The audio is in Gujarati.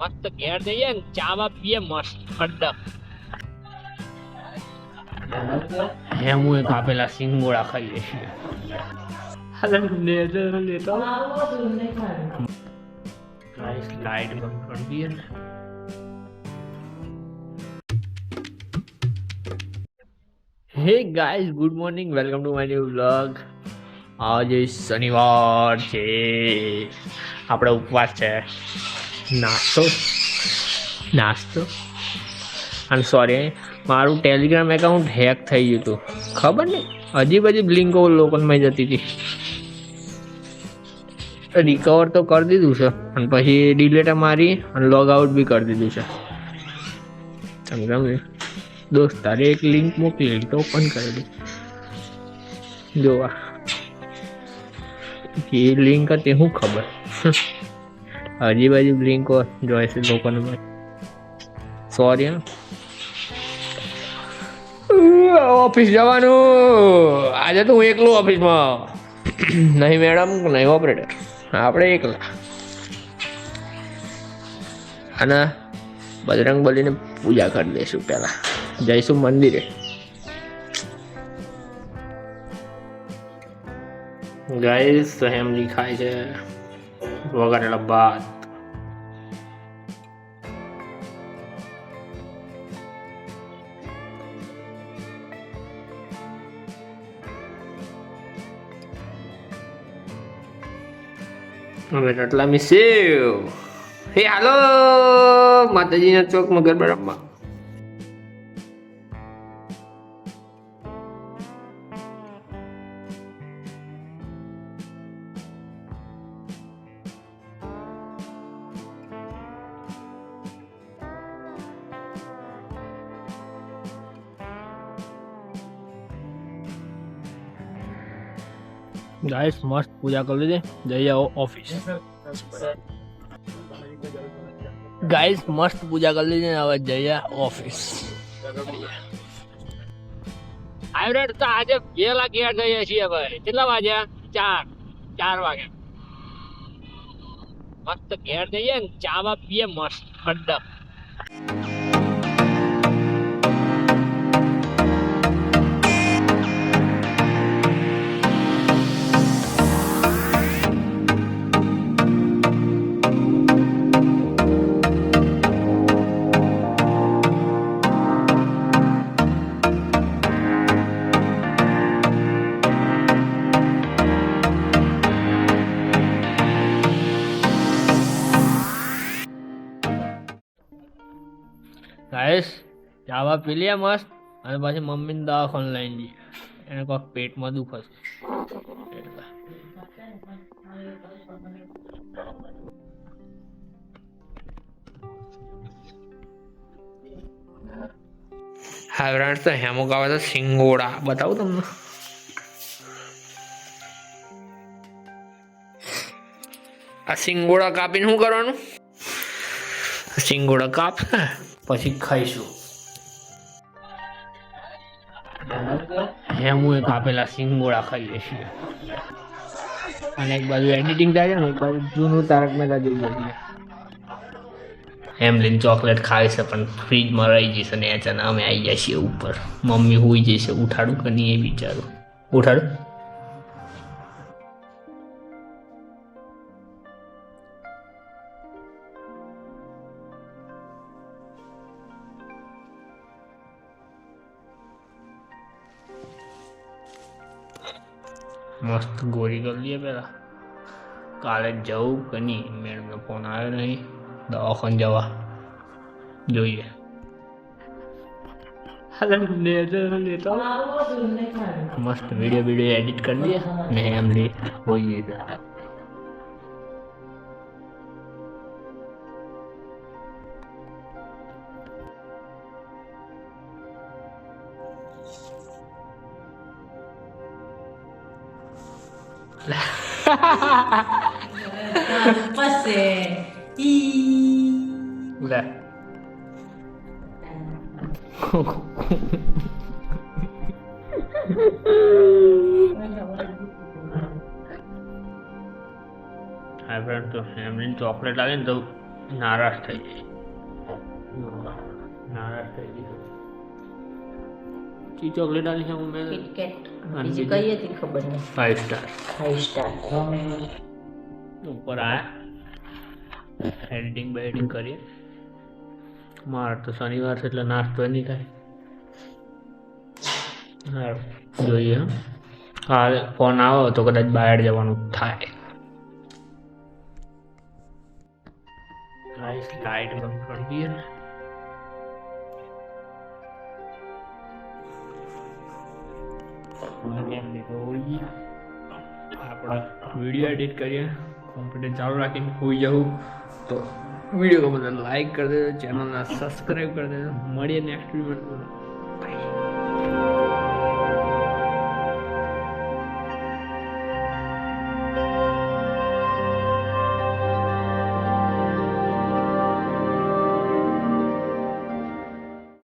મસ્ત ઘેર જઈએ ને ચાવા પીએ મસ્ત ઠંડક હે હું એક આપેલા સિંગોડા ખાઈએ છીએ. નાઈસ લાઈટ બંધ કરી દઈએ hey guys good morning welcome to my new vlog આજે શનિવાર છે. આપણે ઉપવાસ છે. નાસ્તો? નાસ્તો? અને સોરી મારું ટેલિગ્રામ એકાઉન્ટ હેક થઈ ગયું હતું. ખબર નહીં અજીબ અજીબ લિંકો લોકોમાં જતી હતી. રિકવર તો કરી દીધું છે, અને પછી ડિલેટ મારી અને લોગ આઉટ બી કરી દીધું છે. સમજાવ્યું દોસ્ત, તારે એક લિંક મોકલી તો ઓપન કરેલી જોવા. એ લિંક હતી શું ખબર. અજીબ બાજુ લિંકો જોઈ છે લોકોને સોરી ઓફિસ જવાનું. આજે તો હું એકલું ઓફિસમાં નહીં મેડમ નહીં ઓપરેટર આપણે એકલા. અને બજરંગ બલીને પૂજા કરી દઈશું પહેલા. જઈશું મંદિરે. ગાઈસ હેમલી ખાય છે. वगैरह लग बात Minute let me see. Hey, halo. Mataji na chok magarbarama. મસ્ત પૂજા કરી લીધી જઈ આવો ઓફિસ ગાઈસ મસ્ત પૂજા કરી લીધી ને હવે જઈએ ઓફિસ હાઈબ્રેડ તો આજે વેલા ઘેર જઈએ છીએ ભાઈ કેટલા વાગ્યા ચાર ચાર વાગ્યા મસ્ત ઘેર જઈએ ને ચાવા પીએ મસ્ત ઠંડક ગાઈસ, ચાવા પી લે મસ્ત, અને પછી મમ્મીને દવાખાને લઈને જઈએ. એને કોઈક પેટમાં દુખશે હા ફ્રેન્ડ્સ તો હેમુક આવે તો સિંગોડા. બતાવું તમને. આ સિંગોડા કાપીને શું કરવાનું? સિંગોડા કાપશે? પછી ખાઈશું. હેમું એક આપેલા સિંગોળા ખાઈએ છીએ અને એક બાજુ એડિટિંગ થાય છે ને, એક બાજુ જૂનું તારક મહેતા જોઈએ છીએ હેમલીન ચોકલેટ ખાય છે, પણ ફ્રીજમાં રહી જશે ને અચાનક અમે આવી જાય છીએ ઉપર. મમ્મી હોઈ જશે ઉઠાડું કે નહીં એ વિચારું. ઉઠાડું? મસ્ત ગોળી કરી લઈએ પેલા કાલે જવું કે નહીં? મેડમનો ફોન આવ્યો નહીં. દવાખાને જવા. જોઈએ. મસ્ત વીડિયો વીડિયો એડિટ કરી દઈએ ને એમ લે. હોઈએ. Pasé. Y. લે હા ફ્રેન્ડ તો એમની ચોકલેટ આવે ને તો નારાજ થઈ જાય નારાજ થઈ જાય ચી ચોકલેટ આવી છે હું મેં કિટકેટ બીજી કઈ હતી ખબર નહીં. ફાઈવ સ્ટાર ફાઈવ સ્ટાર ઉપર આ. એડિટિંગ બેડિટિંગ કરીએ. મારે તો શનિવાર છે એટલે નાસ્તો નહીં થાય. જોઈએ હં. ફોન આવો તો કદાચ બહાર જવાનું થાય. લાઈટ બંધ કરી દઈએ. આપણે વીડિયો એડિટ કરીએ. કોમ્પ્યુટર ચાલુ રાખીને હોઈ જવું. તો વીડિયો ગમે લાઇક કરી દેજો ચેનલને સબસ્ક્રાઈબ કરી દેજો. મળીએ નેક્સ્ટ વીડિયો